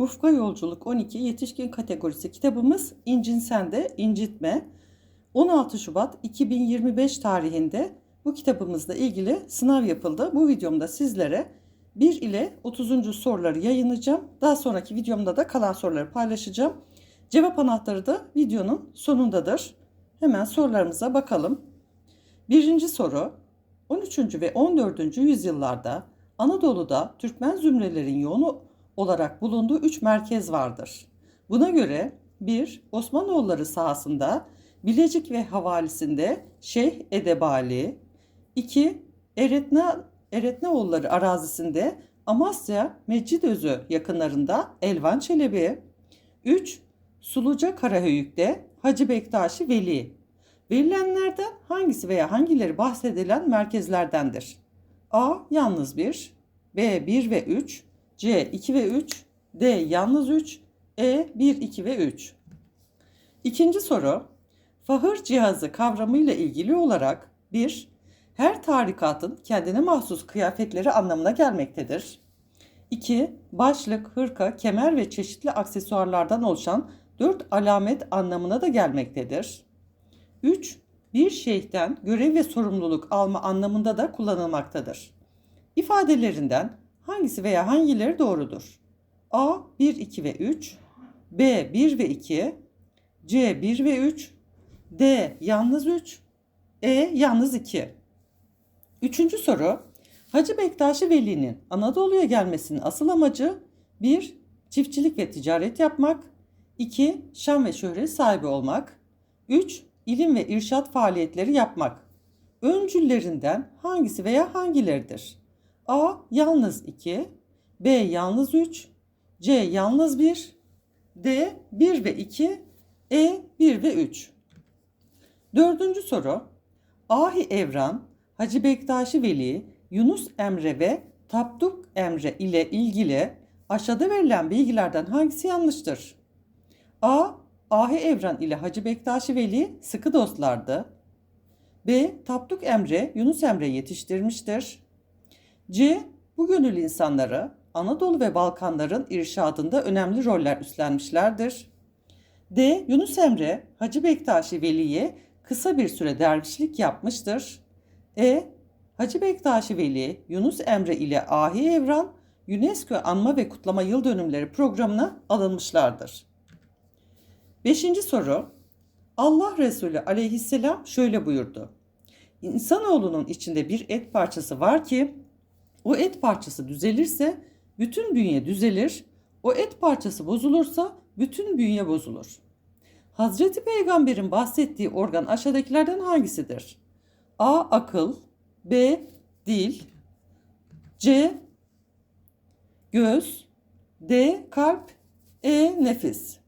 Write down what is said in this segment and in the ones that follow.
Ufka Yolculuk 12 Yetişkin kategorisi kitabımız İncinsen'de İncitme. 16 Şubat 2025 tarihinde bu kitabımızla ilgili sınav yapıldı. Bu videomda sizlere 1 ile 30. soruları yayınlayacağım. Daha sonraki videomda da kalan soruları paylaşacağım. Cevap anahtarı da videonun sonundadır. Hemen sorularımıza bakalım. Birinci soru 13. ve 14. yüzyıllarda Anadolu'da Türkmen zümrelerin yoğun olarak bulunduğu üç merkez vardır. Buna göre 1. Osmanoğulları sahasında Bilecik ve havalisinde Şeyh Edebali 2. Eretna, Eretnaoğulları arazisinde Amasya Mecidözü yakınlarında Elvan Çelebi 3. Suluca Karahöyük'te Hacı Bektaşi Veli Verilenlerden hangisi veya hangileri bahsedilen merkezlerdendir? A. Yalnız 1 B. 1 ve 3 C. 2 ve 3 D. Yalnız 3 E. 1, 2 ve 3 İkinci soru. Fahır cihazı kavramıyla ilgili olarak 1. Her tarikatın kendine mahsus kıyafetleri anlamına gelmektedir. 2. Başlık, hırka, kemer ve çeşitli aksesuarlardan oluşan dört alamet anlamına da gelmektedir. 3. Bir şeyhten görev ve sorumluluk alma anlamında da kullanılmaktadır. İfadelerinden hangisi veya hangileri doğrudur? A 1, 2 ve 3, B 1 ve 2, C 1 ve 3, D yalnız 3, E yalnız 2. Üçüncü soru. Hacı Bektaşi Veli'nin Anadolu'ya gelmesinin asıl amacı 1. Çiftçilik ve ticaret yapmak 2. Şan ve şöhret sahibi olmak 3. İlim ve irşat faaliyetleri yapmak. Öncüllerinden hangisi veya hangileridir? A. Yalnız 2 B. Yalnız 3 C. Yalnız 1 D. 1 ve 2 E. 1 ve 3 Dördüncü soru. Ahi Evran, Hacı Bektaşi Veli, Yunus Emre ve Tapduk Emre ile ilgili aşağıda verilen bilgilerden hangisi yanlıştır? A. Ahi Evran ile Hacı Bektaşi Veli sıkı dostlardı. B. Tapduk Emre, Yunus Emre yetiştirmiştir. C. Bu gönül insanları Anadolu ve Balkanların irşadında önemli roller üstlenmişlerdir. D. Yunus Emre, Hacı Bektaşi Veli'ye kısa bir süre dervişlik yapmıştır. E. Hacı Bektaşi Veli, Yunus Emre ile Ahi Evran, UNESCO Anma ve Kutlama Yıl Dönümleri programına alınmışlardır. Beşinci soru. Allah Resulü aleyhisselam şöyle buyurdu. İnsanoğlunun içinde bir et parçası var ki o et parçası düzelirse bütün bünye düzelir, o et parçası bozulursa bütün bünye bozulur. Hazreti Peygamber'in bahsettiği organ aşağıdakilerden hangisidir? A. Akıl B. Dil C. Göz D. Kalp E. Nefis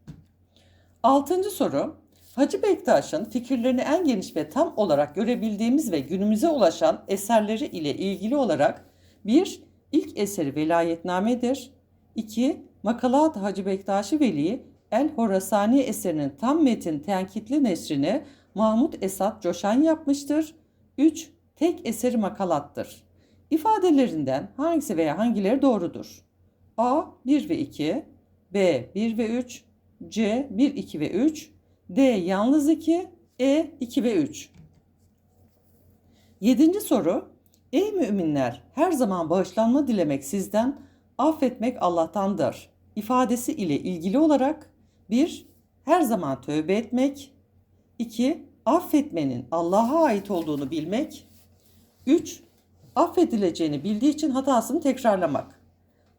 Altıncı soru. Hacı Bektaş'ın fikirlerini en geniş ve tam olarak görebildiğimiz ve günümüze ulaşan eserleri ile ilgili olarak 1. İlk eseri Velayetname'dir. 2. Makalat Hacı Bektaşi Veli El Horasani eserinin tam metin tenkitli nesrini Mahmut Esat Coşan yapmıştır. 3. Tek eseri makalattır. İfadelerinden hangisi veya hangileri doğrudur? A. 1 ve 2 B. 1 ve 3 C. 1, 2 ve 3 D. Yalnız 2 E. 2 ve 3 Yedinci soru Ey müminler her zaman bağışlanma dilemek sizden, affetmek Allah'tandır. ifadesi ile ilgili olarak 1. Her zaman tövbe etmek 2. Affetmenin Allah'a ait olduğunu bilmek 3. Affedileceğini bildiği için hatasını tekrarlamak.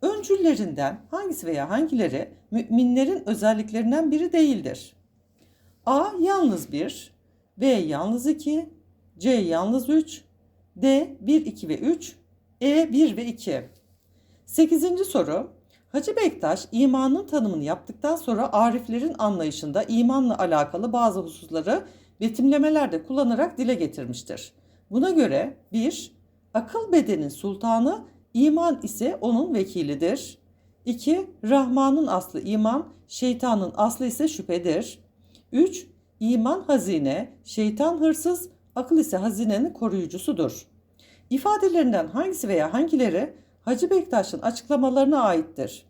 Öncüllerinden hangisi veya hangileri müminlerin özelliklerinden biri değildir? A. Yalnız 1 B. Yalnız 2 C. Yalnız 3 D. 1, 2 ve 3 E. 1 ve 2 8. soru Hacı Bektaş imanın tanımını yaptıktan sonra ariflerin anlayışında imanla alakalı bazı hususları betimlemelerde kullanarak dile getirmiştir. Buna göre 1. Akıl bedenin sultanı, iman ise onun vekilidir. 2. Rahmanın aslı iman, şeytanın aslı ise şüphedir. 3. İman hazine, şeytan hırsız, akıl ise hazinenin koruyucusudur. İfadelerinden hangisi veya hangileri Hacı Bektaş'ın açıklamalarına aittir?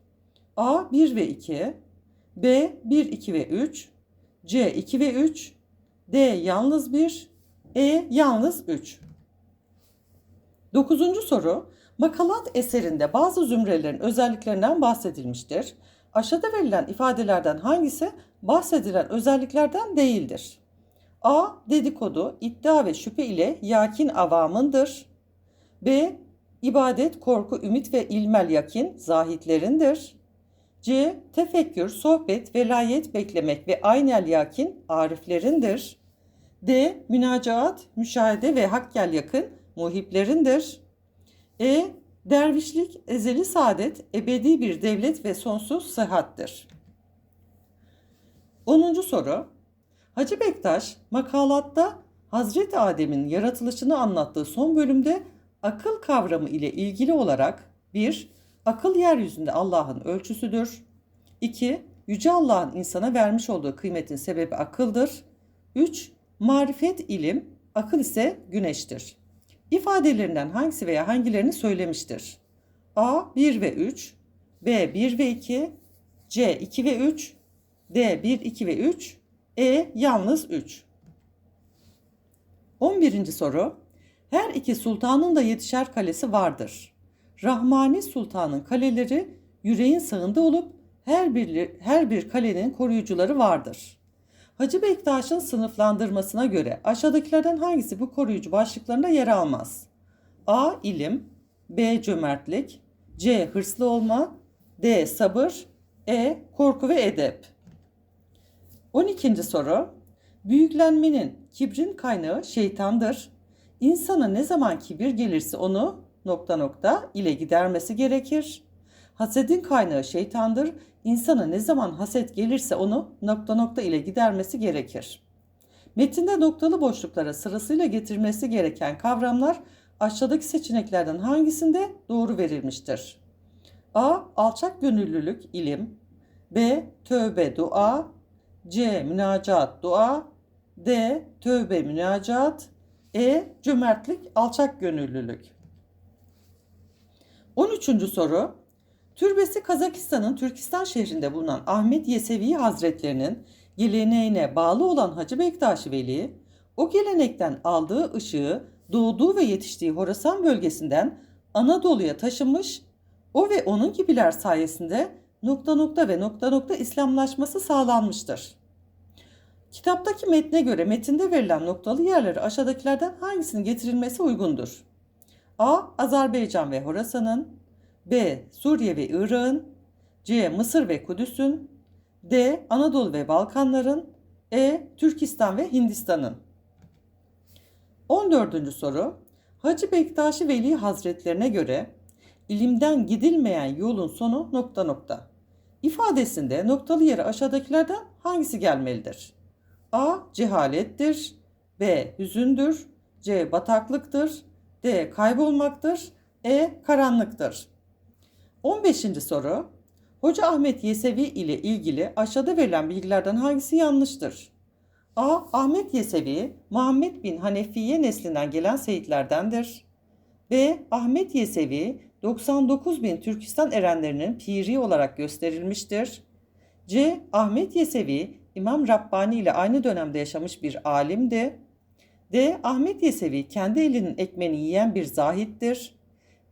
A 1 ve 2, B 1, 2 ve 3, C 2 ve 3, D yalnız 1, E yalnız 3. Dokuzuncu soru. Makalat eserinde bazı zümrelerin özelliklerinden bahsedilmiştir. Aşağıda verilen ifadelerden hangisi bahsedilen özelliklerden değildir? A. Dedikodu, iddia ve şüphe ile yakin avamındır. B. İbadet, korku, ümit ve ilmel yakin zahitlerindir. C. Tefekkür, sohbet, velayet beklemek ve aynel yakin ariflerindir. D. Münacaat, müşahede ve hakkel yakın muhiplerindir. E. Dervişlik, ezeli saadet, ebedi bir devlet ve sonsuz sıhhattir. 10. soru. Hacı Bektaş makalatta Hazreti Adem'in yaratılışını anlattığı son bölümde akıl kavramı ile ilgili olarak 1. Akıl yeryüzünde Allah'ın ölçüsüdür. 2. Yüce Allah'ın insana vermiş olduğu kıymetin sebebi akıldır. 3. Marifet ilim, akıl ise güneştir. İfadelerinden hangisi veya hangilerini söylemiştir? A 1 ve 3, B 1 ve 2, C 2 ve 3, D 1, 2 ve 3, E yalnız 3. 11. soru. Her iki sultanın da yetişer kalesi vardır. Rahmani sultanın kaleleri yüreğin sağında olup her bir, her bir kalenin koruyucuları vardır. Hacı Bektaş'ın sınıflandırmasına göre aşağıdakilerden hangisi bu koruyucu başlıklarında yer almaz? A. ilim B. Cömertlik C. Hırslı olma D. Sabır E. Korku ve edep 12. soru Büyüklenmenin, kibrin kaynağı şeytandır. İnsana ne zaman kibir gelirse onu nokta nokta ile gidermesi gerekir. Hasedin kaynağı şeytandır. İnsana ne zaman haset gelirse onu nokta nokta ile gidermesi gerekir. Metinde noktalı boşluklara sırasıyla getirmesi gereken kavramlar aşağıdaki seçeneklerden hangisinde doğru verilmiştir? A. Alçak gönüllülük, ilim. B. Tövbe, dua. C. Münacat, dua. D. Tövbe, münacat. E. Cömertlik, alçak gönüllülük. 13. soru. Türbesi Kazakistan'ın Türkistan şehrinde bulunan Ahmet Yesevi Hazretlerinin geleneğine bağlı olan Hacı Bektaş Veli, o gelenekten aldığı ışığı doğduğu ve yetiştiği Horasan bölgesinden Anadolu'ya taşımış, o ve onun gibiler sayesinde nokta nokta ve nokta nokta İslamlaşması sağlanmıştır. Kitaptaki metne göre metinde verilen noktalı yerleri aşağıdakilerden hangisinin getirilmesi uygundur? A. Azerbaycan ve Horasan'ın B. Suriye ve Irak'ın C. Mısır ve Kudüs'ün D. Anadolu ve Balkanların E. Türkistan ve Hindistan'ın 14. soru Hacı Bektaşi Veli Hazretlerine göre ilimden gidilmeyen yolun sonu nokta nokta. İfadesinde noktalı yere aşağıdakilerden hangisi gelmelidir? A. Cehalettir. B. Hüzündür. C. Bataklıktır. D. Kaybolmaktır. E. Karanlıktır. 15. soru. Hoca Ahmet Yesevi ile ilgili aşağıda verilen bilgilerden hangisi yanlıştır? A. Ahmet Yesevi, Muhammed bin Hanefiye neslinden gelen seyitlerdendir. B. Ahmet Yesevi, 99 bin Türkistan erenlerinin piri olarak gösterilmiştir. C. Ahmet Yesevi, İmam Rabbani ile aynı dönemde yaşamış bir alimdi. D. Ahmet Yesevi, kendi elinin ekmeğini yiyen bir zahittir.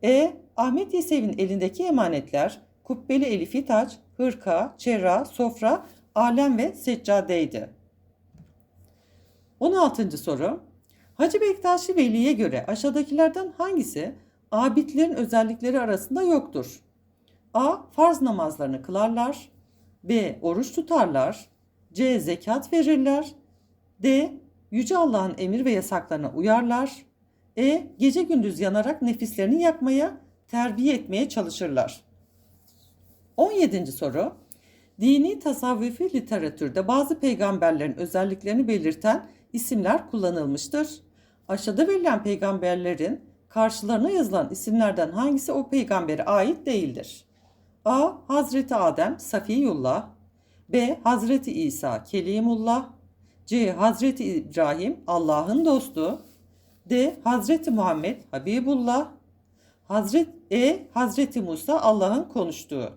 E. Ahmet Yesevi'nin elindeki emanetler kubbeli elifi taç, hırka, çerra, sofra, alem ve seccadeydi. 16. soru. Hacı Bektaşi Veli'ye göre aşağıdakilerden hangisi abidlerin özellikleri arasında yoktur? A. Farz namazlarını kılarlar. B. Oruç tutarlar. C. Zekat verirler. D. Yüce Allah'ın emir ve yasaklarına uyarlar. E. Gece gündüz yanarak nefislerini yakmaya, terbiye etmeye çalışırlar. 17. soru. Dini tasavvufi literatürde bazı peygamberlerin özelliklerini belirten isimler kullanılmıştır. Aşağıda verilen peygamberlerin karşılarına yazılan isimlerden hangisi o peygambere ait değildir? A. Hazreti Adem Safiyullah B. Hazreti İsa Kelimullah C. Hazreti İbrahim Allah'ın dostu D. Hazreti Muhammed Habibullah Hazret E. Hazreti Musa Allah'ın konuştuğu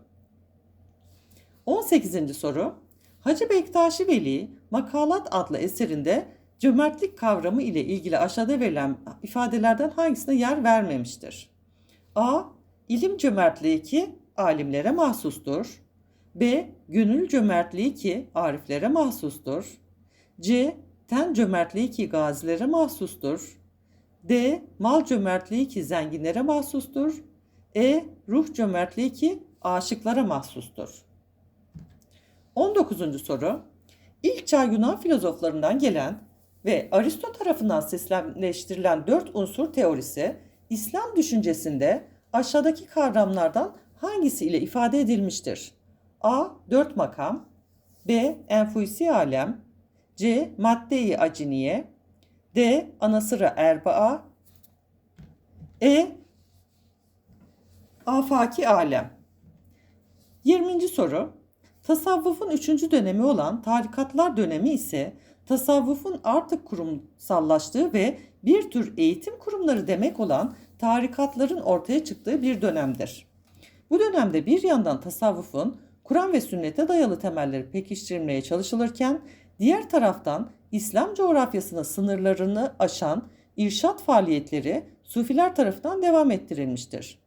18. soru. Hacı Bektaşi Veli Makalat adlı eserinde cömertlik kavramı ile ilgili aşağıda verilen ifadelerden hangisine yer vermemiştir? A. İlim cömertliği ki alimlere mahsustur. B. Gönül cömertliği ki ariflere mahsustur. C. Ten cömertliği ki gazilere mahsustur. D. Mal cömertliği ki zenginlere mahsustur. E. Ruh cömertliği ki aşıklara mahsustur. 19. soru. İlk çağ Yunan filozoflarından gelen ve Aristo tarafından seslenleştirilen dört unsur teorisi İslam düşüncesinde aşağıdaki kavramlardan hangisi ile ifade edilmiştir? A. Dört makam B. Enfusi alem C. Madde-i aciniye D. Anasıra erbaa E. Afaki alem 20. soru Tasavvufun üçüncü dönemi olan tarikatlar dönemi ise tasavvufun artık kurumsallaştığı ve bir tür eğitim kurumları demek olan tarikatların ortaya çıktığı bir dönemdir. Bu dönemde bir yandan tasavvufun Kur'an ve sünnete dayalı temelleri pekiştirilmeye çalışılırken diğer taraftan İslam coğrafyasının sınırlarını aşan irşat faaliyetleri Sufiler tarafından devam ettirilmiştir.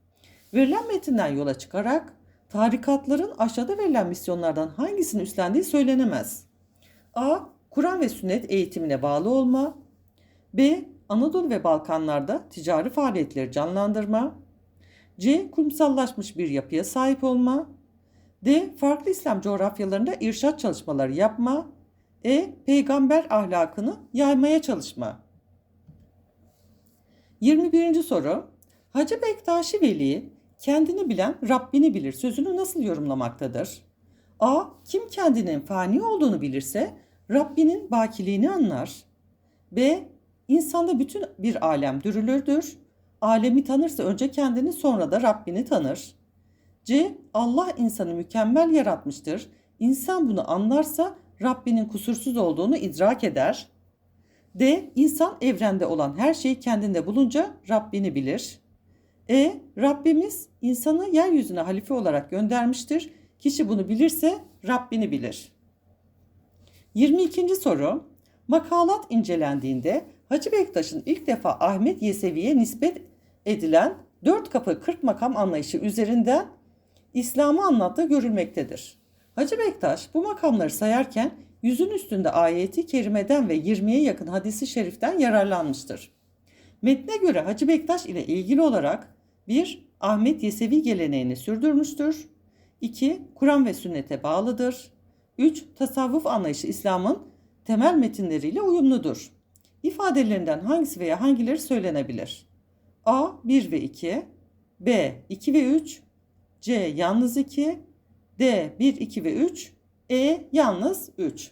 Verilen metinden yola çıkarak tarikatların aşağıda verilen misyonlardan hangisini üstlendiği söylenemez. A. Kur'an ve sünnet eğitimine bağlı olma. B. Anadolu ve Balkanlarda ticari faaliyetleri canlandırma. C. Kurumsallaşmış bir yapıya sahip olma. D. Farklı İslam coğrafyalarında irşat çalışmaları yapma. E. Peygamber ahlakını yaymaya çalışma. 21. soru. Hacı Bektaşi Veli kendini bilen Rabbini bilir sözünü nasıl yorumlamaktadır? A. Kim kendinin fani olduğunu bilirse Rabbinin bakiliğini anlar. B. İnsanda bütün bir alem dürülürdür. Alemi tanırsa önce kendini sonra da Rabbini tanır. C. Allah insanı mükemmel yaratmıştır. İnsan bunu anlarsa Rabbinin kusursuz olduğunu idrak eder. D. İnsan evrende olan her şeyi kendinde bulunca Rabbini bilir. E. Rabbimiz insanı yeryüzüne halife olarak göndermiştir. Kişi bunu bilirse Rabbini bilir. 22. soru. Makalat incelendiğinde Hacı Bektaş'ın ilk defa Ahmet Yesevi'ye nispet edilen dört kapı 40 makam anlayışı üzerinden İslam'ı anlattığı görülmektedir. Hacı Bektaş bu makamları sayarken yüzün üstünde ayeti kerimeden ve 20'ye yakın hadisi şeriften yararlanmıştır. Metne göre Hacı Bektaş ile ilgili olarak 1. Ahmet Yesevi geleneğini sürdürmüştür. 2. Kur'an ve sünnete bağlıdır. 3. Tasavvuf anlayışı İslam'ın temel metinleriyle uyumludur. İfadelerinden hangisi veya hangileri söylenebilir? A. 1 ve 2 B. 2 ve 3 C. Yalnız 2 D. 1, 2 ve 3 E. Yalnız 3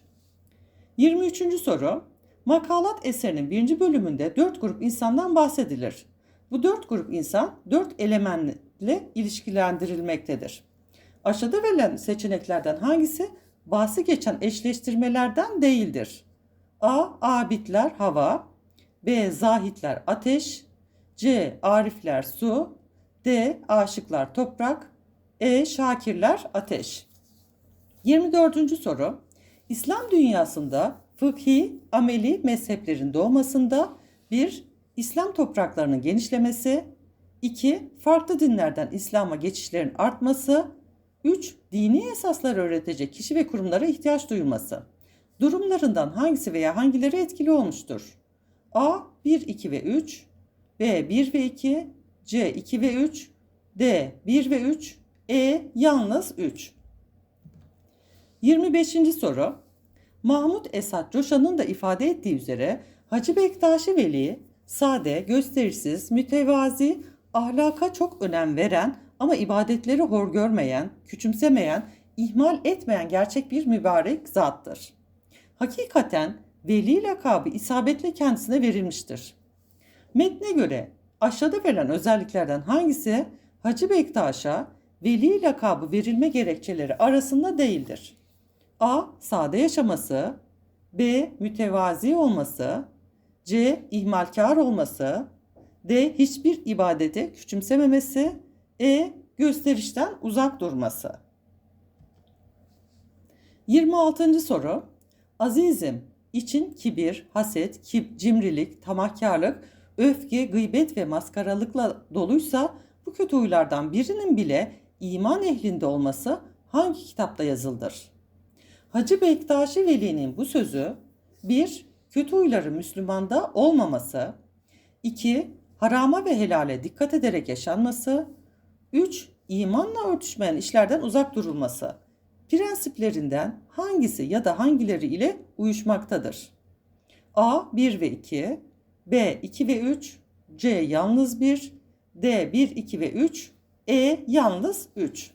23. soru Makalat eserinin birinci bölümünde dört grup insandan bahsedilir. Bu dört grup insan dört elementle ilişkilendirilmektedir. Aşağıda verilen seçeneklerden hangisi bahsi geçen eşleştirmelerden değildir? A. Abidler hava B. Zahitler ateş C. Arifler su D. Aşıklar toprak E. Şakirler ateş 24. soru İslam dünyasında fıkhi, ameli mezheplerin doğmasında bir İslam topraklarının genişlemesi, 2. Farklı dinlerden İslam'a geçişlerin artması, 3. Dini esaslar öğretecek kişi ve kurumlara ihtiyaç duyulması. Durumlarından hangisi veya hangileri etkili olmuştur? A. 1, 2 ve 3 B. 1 ve 2 C. 2 ve 3 D. 1 ve 3 E. Yalnız 3 25. soru Mahmut Esat Coşan'ın da ifade ettiği üzere Hacı Bektaşi Veli sade, gösterişsiz, mütevazi, ahlaka çok önem veren ama ibadetleri hor görmeyen, küçümsemeyen, ihmal etmeyen gerçek bir mübarek zattır. Hakikaten veli lakabı isabetle kendisine verilmiştir. Metne göre aşağıda verilen özelliklerden hangisi Hacı Bektaş'a veli lakabı verilme gerekçeleri arasında değildir? A. Sade yaşaması B. Mütevazi olması C. ihmalkar olması D. Hiçbir ibadete küçümsememesi E. Gösterişten uzak durması 26. soru. Azizim, için kibir, haset, kib, cimrilik, tamahkarlık, öfke, gıybet ve maskaralıkla doluysa bu kötü huylardan birinin bile iman ehlinde olması hangi kitapta yazıldır? Hacı Bektaşi Veli'nin bu sözü 1. Kötü huyları Müslümanda olmaması 2. Harama ve helale dikkat ederek yaşanması 3. İmanla örtüşmeyen işlerden uzak durulması prensiplerinden hangisi ya da hangileri ile uyuşmaktadır? A 1 ve 2, B 2 ve 3, C yalnız 1, D 1, 2 ve 3, E yalnız 3.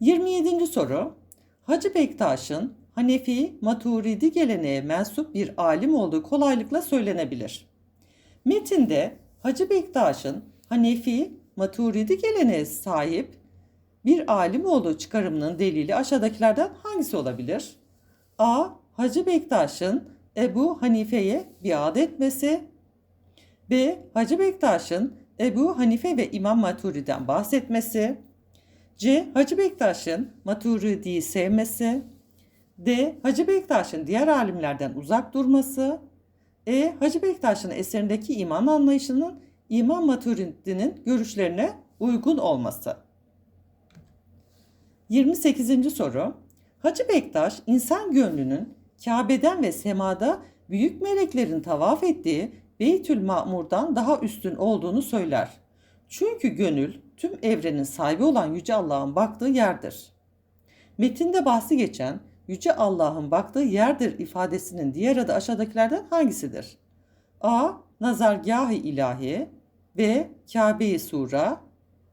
27. soru. Hacı Bektaş'ın Hanefi Maturidi geleneğe mensup bir alim olduğu kolaylıkla söylenebilir. Metinde Hacı Bektaş'ın Hanefi Maturidi geleneğe sahip bir alim olduğu çıkarımının delili aşağıdakilerden hangisi olabilir? A. Hacı Bektaş'ın Ebu Hanife'ye biat etmesi. B. Hacı Bektaş'ın Ebu Hanife ve İmam Maturidi'den bahsetmesi. C. Hacı Bektaş'ın Maturidi'yi sevmesi. D. Hacı Bektaş'ın diğer alimlerden uzak durması. E. Hacı Bektaş'ın eserindeki iman anlayışının İmam Maturidi'nin görüşlerine uygun olması. 28. soru. Hacı Bektaş insan gönlünün Kabe'den ve semada büyük meleklerin tavaf ettiği Beytül Ma'mur'dan daha üstün olduğunu söyler. Çünkü gönül tüm evrenin sahibi olan Yüce Allah'ın baktığı yerdir. Metinde bahsi geçen Yüce Allah'ın baktığı yerdir ifadesinin diğer adı aşağıdakilerden hangisidir? A. Nazargâh-ı ilahi B. Kabe-i Sura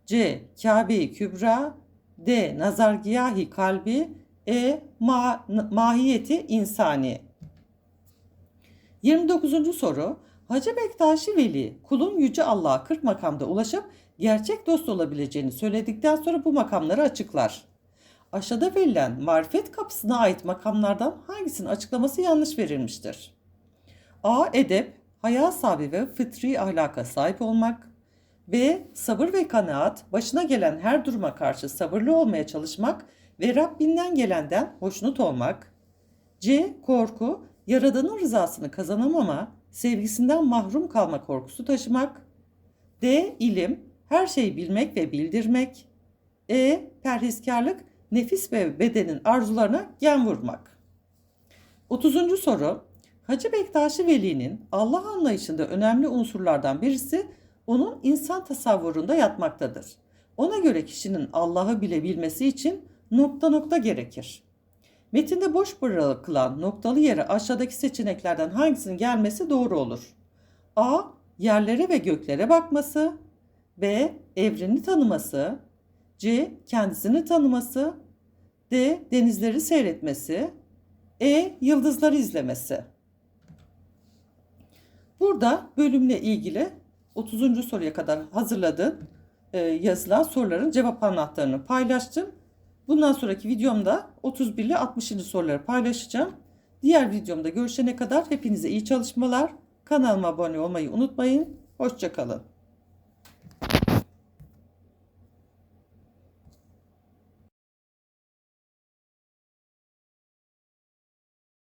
C. Kabe-i Kübra D. Nazargâh-ı kalbi E. Ma mahiyeti insani 29. soru Hacı Bektaşi Veli kulun Yüce Allah'a 40 makamda ulaşıp gerçek dost olabileceğini söyledikten sonra bu makamları açıklar. Aşağıda verilen marifet kapısına ait makamlardan hangisinin açıklaması yanlış verilmiştir? A. Edep, haya sahibi ve fıtri ahlaka sahip olmak. B. Sabır ve kanaat, başına gelen her duruma karşı sabırlı olmaya çalışmak ve Rabbinden gelenden hoşnut olmak. C. Korku, Yaradanın rızasını kazanamama, sevgisinden mahrum kalma korkusu taşımak. D. İlim, her şeyi bilmek ve bildirmek. E. Perhizkarlık, nefis ve bedenin arzularına gen vurmak. 30. soru. Hacı Bektaşi Veli'nin Allah anlayışında önemli unsurlardan birisi onun insan tasavvurunda yatmaktadır. Ona göre kişinin Allah'ı bilebilmesi için nokta nokta gerekir. Metinde boş bırakılan noktalı yere aşağıdaki seçeneklerden hangisinin gelmesi doğru olur? A. Yerlere ve göklere bakması. B. Evreni tanıması. C. Kendisini tanıması. D. Denizleri seyretmesi. E. Yıldızları izlemesi. Burada bölümle ilgili 30. soruya kadar hazırladığım e, yazılan soruların cevap anahtarını paylaştım. Bundan sonraki videomda 31 ile 60. soruları paylaşacağım. Diğer videomda görüşene kadar hepinize iyi çalışmalar. Kanalıma abone olmayı unutmayın. Hoşçakalın.